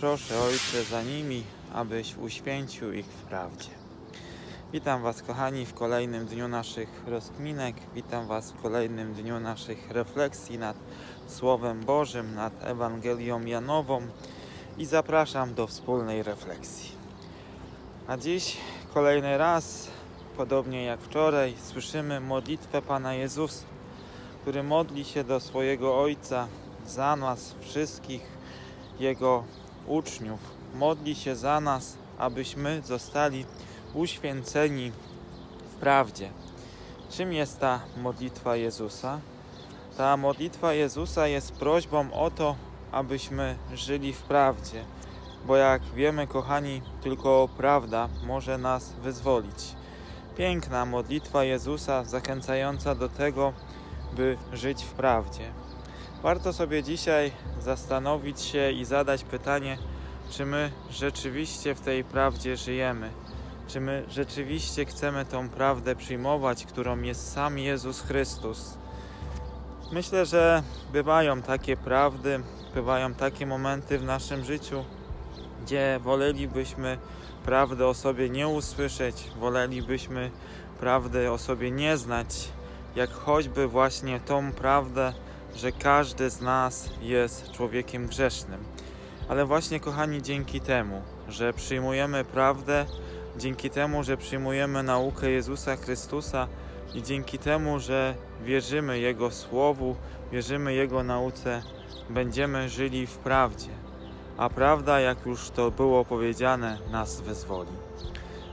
proszę Ojcze za nimi, abyś uświęcił ich w prawdzie. Witam Was, kochani, w kolejnym dniu naszych rozkminek. Witam Was w kolejnym dniu naszych refleksji nad Słowem Bożym, nad Ewangelią Janową i zapraszam do wspólnej refleksji. A dziś kolejny raz, podobnie jak wczoraj, słyszymy modlitwę Pana Jezusa, który modli się do swojego Ojca za nas wszystkich, Jego uczniów. Modli się za nas, abyśmy zostali uświęceni w prawdzie. Czym jest ta modlitwa Jezusa? Ta modlitwa Jezusa jest prośbą o to, abyśmy żyli w prawdzie, bo jak wiemy, kochani, tylko prawda może nas wyzwolić. Piękna modlitwa Jezusa zachęcająca do tego, by żyć w prawdzie. Warto sobie dzisiaj zastanowić się i zadać pytanie, czy my rzeczywiście w tej prawdzie żyjemy. Czy my rzeczywiście chcemy tą prawdę przyjmować, którą jest sam Jezus Chrystus? Myślę, że bywają takie prawdy, bywają takie momenty w naszym życiu, gdzie wolelibyśmy prawdę o sobie nie usłyszeć, wolelibyśmy prawdę o sobie nie znać, jak choćby właśnie tą prawdę, że każdy z nas jest człowiekiem grzesznym. Ale właśnie, kochani, dzięki temu, że przyjmujemy prawdę, dzięki temu, że przyjmujemy naukę Jezusa Chrystusa i dzięki temu, że wierzymy Jego Słowu, wierzymy Jego nauce, będziemy żyli w prawdzie. A prawda, jak już to było powiedziane, nas wyzwoli.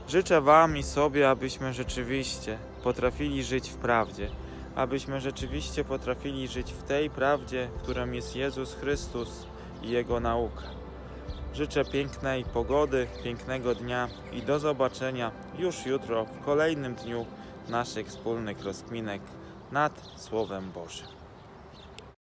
Życzę Wam i sobie, abyśmy rzeczywiście potrafili żyć w prawdzie, abyśmy rzeczywiście potrafili żyć w tej prawdzie, którą jest Jezus Chrystus i Jego nauka. Życzę pięknej pogody, pięknego dnia i do zobaczenia już jutro w kolejnym dniu naszych wspólnych rozkminek nad Słowem Bożym.